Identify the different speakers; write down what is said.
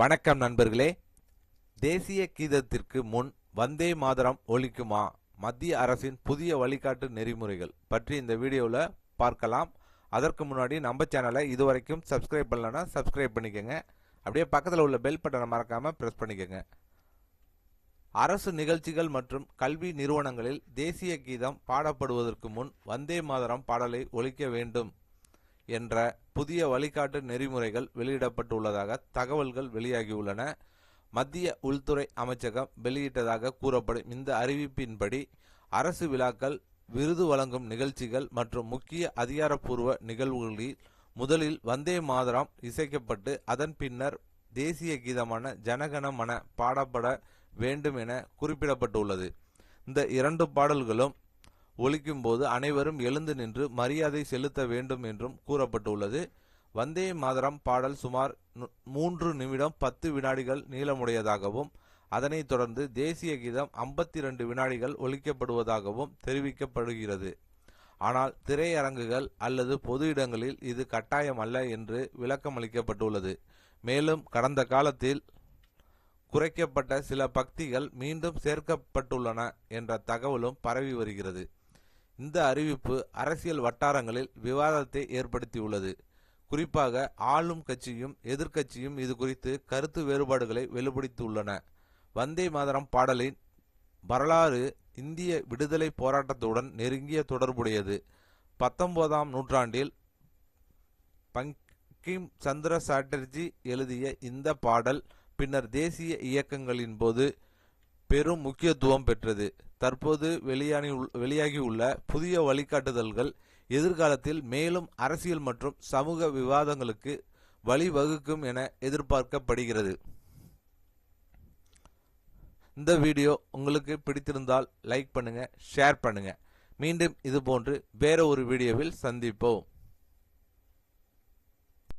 Speaker 1: வணக்கம் நண்பர்களே. தேசிய கீதத்திற்கு முன் வந்தே மாதரம் ஒழிக்குமா மத்திய அரசின் புதிய வழிகாட்டு நெறிமுறைகள் பற்றி இந்த வீடியோவில் பார்க்கலாம். அதற்கு முன்னாடி நம்ம சேனலை இதுவரைக்கும் சப்ஸ்கிரைப் பண்ணலன்னா சப்ஸ்கிரைப் பண்ணிக்கோங்க. அப்படியே பக்கத்தில் உள்ள பெல் பட்டனை மறக்காமல் ப்ரெஸ் பண்ணிக்கோங்க. அரசு நிகழ்ச்சிகள் மற்றும் கல்வி நிறுவனங்களில் தேசிய கீதம் பாடப்படுவதற்கு முன் வந்தே மாதரம் பாடலை ஒழிக்க வேண்டும். என்ற புதிய வழிகாட்டு நெறிமுறைகள் வெளியிடப்பட்டுள்ளதாக தகவல்கள் வெளியாகியுள்ளன. மத்திய உள்துறை அமைச்சகம் வெளியிட்டதாக கூறப்படும் இந்த அறிவிப்பின்படி அரசு விழாக்கள் விருது வழங்கும் நிகழ்ச்சிகள் மற்றும் முக்கிய அதிகாரப்பூர்வ நிகழ்வுகளில் முதலில் வந்தே மாதரம் இசைக்கப்பட்டு அதன் பின்னர் தேசிய கீதமான ஜனகண மன பாடப்பட வேண்டும் என குறிப்பிடப்பட்டுள்ளது. இந்த இரண்டு பாடல்களும் ஒலிக்கும் போது அனைவரும் எழுந்து நின்று மரியாதை செலுத்த வேண்டும் என்றும் கூறப்பட்டுள்ளது. வந்தே மாதரம் பாடல் சுமார் மூன்று நிமிடம் பத்து வினாடிகள் நீளமுடையதாகவும் அதனைத் தொடர்ந்து தேசிய கீதம் 52 வினாடிகள் ஒலிக்கப்படுவதாகவும் தெரிவிக்கப்படுகிறது. ஆனால் திரையரங்குகள் அல்லது பொது இடங்களில் இது கட்டாயம் அல்ல என்று விளக்கமளிக்கப்பட்டுள்ளது. மேலும் கடந்த காலத்தில் குறைக்கப்பட்ட சில பக்திகள் மீண்டும் சேர்க்கப்பட்டுள்ளன என்ற தகவலும் பரவி வருகிறது. இந்த அறிவிப்பு அரசியல் வட்டாரங்களில் விவாதத்தை ஏற்படுத்தியுள்ளது. குறிப்பாக ஆளும் கட்சியும் எதிர்க்கட்சியும் இது குறித்து கருத்து வேறுபாடுகளை வெளிப்படுத்தியுள்ளன. வந்தே மாதரம் பாடலின் வரலாறு இந்திய விடுதலை போராட்டத்துடன் நெருங்கிய தொடர்புடையது. பத்தொன்பதாம் நூற்றாண்டில் பங்கிம் சந்திர சாட்டர்ஜி எழுதிய இந்த பாடல் பின்னர் தேசிய இயக்கங்களின் போது பெரும் முக்கியத்துவம் பெற்றது. தற்போது வெளியானி வெளியாகியுள்ள புதிய வழிகாட்டுதல்கள் எதிர்காலத்தில் மேலும் அரசியல் மற்றும் சமூக விவாதங்களுக்கு வழிவகுக்கும் என எதிர்பார்க்கப்படுகிறது. இந்த வீடியோ உங்களுக்கு பிடித்திருந்தால் லைக் பண்ணுங்க ஷேர் பண்ணுங்க. மீண்டும் இது போன்று வேற ஒரு வீடியோவில் சந்திப்போம்.